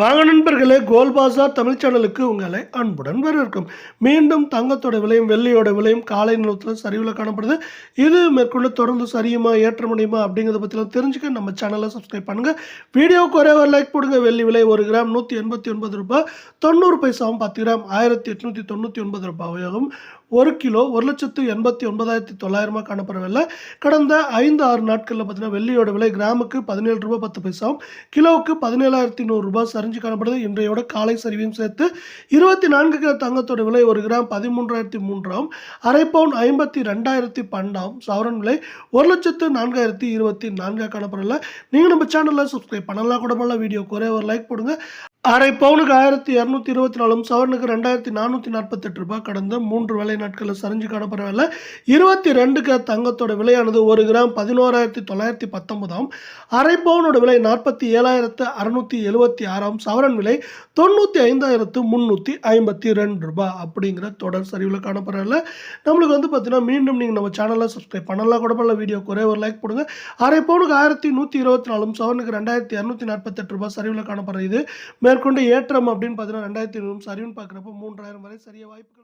வாங்க நண்பர்களே கோல் பாசார் தமிழ் சேனலுக்கு உங்களை அன்புடன் வரவேற்கும். மீண்டும் தங்கத்தோட விலையும் வெள்ளியோட விலையும் காலை நிலத்தில் சரிவில் காணப்படுது. இது மேற்கொண்டு தொடர்ந்து சரியுமா ஏற்றமடையுமா அப்படிங்கிறத பற்றிலாம் தெரிஞ்சுக்க நம்ம சேனலை சப்ஸ்கிரைப் பண்ணுங்கள் வீடியோவுக்கு ஒரே ஒரு லைக் போடுங்க. வெள்ளி விலை ஒரு கிராம் நூற்றி எண்பத்தி ஒன்பது ரூபாய் தொண்ணூறு பைசாவும் பத்து கிராம் ஆயிரத்தி எட்நூற்றி தொண்ணூற்றி ஒன்பது ரூபாயும் ஒரு கிலோ ஒரு லட்சத்து எண்பத்தி ஒன்பதாயிரத்தி தொள்ளாயிரமா காணப்படவில்லை. கடந்த ஐந்து ஆறு நாட்களில் பார்த்தீங்கன்னா வெள்ளியோட விலை கிராமுக்கு பதினேழு ரூபாய் பத்து பைசாவும் கிலோவுக்கு பதினேழாயிரத்தி நூறு ரூபாய் சரிஞ்சு காணப்படுது. இன்றையோட காலை சரிவையும் சேர்த்து இருபத்தி நான்கு கிலோ தங்கத்தோட விலை ஒரு கிராம் பதிமூன்றாயிரத்தி மூன்றாம். அரை பவுன் ஐம்பத்தி ரெண்டாயிரத்தி பன்னெண்டாம் சவரன் விலை ஒரு லட்சத்து நான்காயிரத்தி இருபத்தி நான்காக காணப்படல. நீங்கள் நம்ம சேனலில் சப்ஸ்கிரைப் பண்ணலாம். கூட பண்ணலாம். வீடியோ குறைய ஒரு லைக் போடுங்க. அரை பவுனுக்கு ஆயிரத்தி இரநூத்தி இருபத்தி நாலும் சவரனுக்கு ரெண்டாயிரத்தி நானூற்றி நாற்பத்தெட்டு ரூபாய். கடந்த மூன்று வேலை நாட்களில் சரிஞ்சு காணப்படவில்லை. இருபத்தி ரெண்டுக்கு தங்கத்தோட விலையானது ஒரு கிராம் பதினோராயிரத்தி தொள்ளாயிரத்தி பத்தொன்பதாம். அரை பவுனோட விலை நாற்பத்தி ஏழாயிரத்து அறுநூற்றி எழுபத்தி ஆறாம். சவரன் விலை தொண்ணூற்றி ஐந்தாயிரத்து முந்நூற்றி ஐம்பத்தி ரெண்டு ரூபாய் அப்படிங்கிற தொடர் சரிவில் காணப்படவில்லை. நம்மளுக்கு வந்து பார்த்தீங்கன்னா மீண்டும் நீங்கள் நம்ம சேனலில் சப்ஸ்கிரைப் பண்ணலாம். கூட பண்ணல வீடியோ குறைய ஒரு லைக் போடுங்க அரை பவுனுக்கு ஆயிரத்தி நூற்றி இருபத்தி நாலும் சவரனுக்கு ரெண்டாயிரத்தி இரநூத்தி நாற்பத்தெட்டு ரூபாய் சரிவில் காணப்படுறது மேற்கொண்டு ஏற்றம் அப்படின்னு பார்த்தீங்கன்னா ரெண்டாயிரத்தி ஐநூறு சரிவுன்னு பார்க்குறப்போ மூன்றாயிரம் வரை சரிய வாய்ப்புகள்